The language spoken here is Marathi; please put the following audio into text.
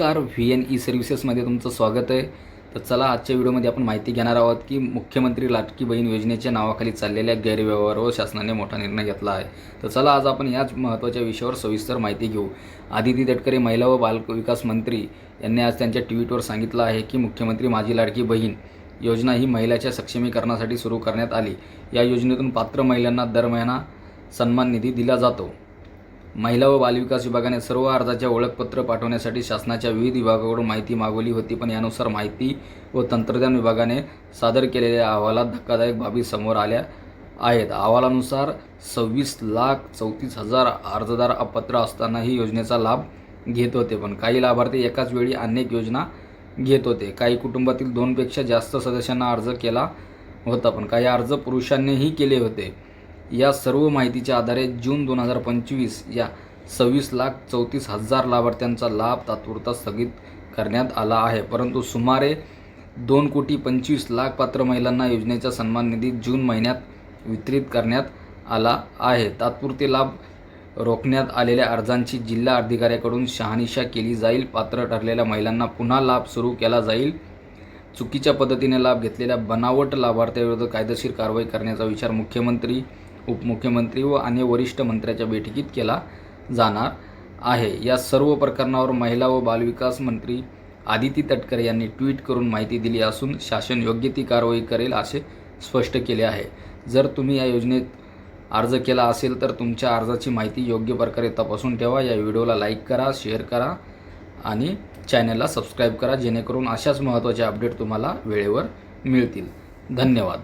नमस्कार व्ही एन ई सर्व्हिसेसमध्ये तुमचं स्वागत आहे. तर चला आजच्या व्हिडिओमध्ये आपण माहिती घेणार आहोत की मुख्यमंत्री लाटकी बहीण योजनेच्या नावाखाली चाललेल्या गैरव्यवहारावर शासनाने मोठा निर्णय घेतला आहे. तर चला आज आपण याच महत्त्वाच्या विषयावर सविस्तर माहिती घेऊ. आदिती तटकरे महिला व बालविकास मंत्री यांनी आज त्यांच्या ट्विटवर सांगितलं आहे की मुख्यमंत्री माझी लाडकी बहीण योजना ही महिलाच्या सक्षमीकरणासाठी सुरू करण्यात आली. या योजनेतून पात्र महिलांना दर महिना सन्मान निधी दिला जातो. महिला व बालविकास विभागाने सर्व अर्जाच्या ओळखपत्र पाठवण्यासाठी शासनाच्या विविध विभागाकडून माहिती मागवली होती पण यानुसार माहिती व तंत्रज्ञान विभागाने सादर केलेल्या अहवालात धक्कादायक बाबी समोर आल्या आहेत. अहवालानुसार सव्वीस लाख चौतीस हजार अर्जदार अपात्र असतानाही योजनेचा लाभ घेत होते पण काही लाभार्थी एकाच वेळी अनेक योजना घेत होते. काही कुटुंबातील दोनपेक्षा जास्त सदस्यांना अर्ज केला होता पण काही अर्ज पुरुषांनीही केले होते. या सर्व माहितीच्या आधारे जून दोन हजार पंचवीस या सव्वीस लाख चौतीस हजार लाभार्थ्यांचा लाभ तात्पुरता स्थगित करण्यात आला आहे. परंतु सुमारे दोन कोटी पंचवीस लाख पात्र महिलांना योजनेचा सन्मान निधी जून महिन्यात वितरित करण्यात आला आहे. तात्पुरते लाभ रोखण्यात आलेल्या अर्जांची जिल्हा अधिकाऱ्याकडून शहानिशा केली जाईल. पात्र ठरलेल्या महिलांना पुन्हा लाभ सुरू केला जाईल. चुकीच्या पद्धतीने लाभ घेतलेल्या बनावट लाभार्थ्याविरुद्ध कायदेशीर कारवाई करण्याचा विचार मुख्यमंत्री उपमुख्यमंत्री व अन्य वरिष्ठ मंत्र्याच्या बैठकीत केला जाणार आहे. या सर्व प्रकरणावर महिला व बालविकास मंत्री आदिती तटकरे यांनी ट्विट करून माहिती दिली असून शासन योग्य ती कारवाई करेल असे स्पष्ट केले आहे. जर तुम्ही या योजनेत अर्ज केला असेल तर तुमच्या अर्जाची माहिती योग्य प्रकारे तपासून ठेवा. या व्हिडिओला लाईक करा शेअर करा आणि चॅनलला सबस्क्राईब करा जेणेकरून अशाच महत्त्वाचे अपडेट तुम्हाला वेळेवर मिळतील. धन्यवाद.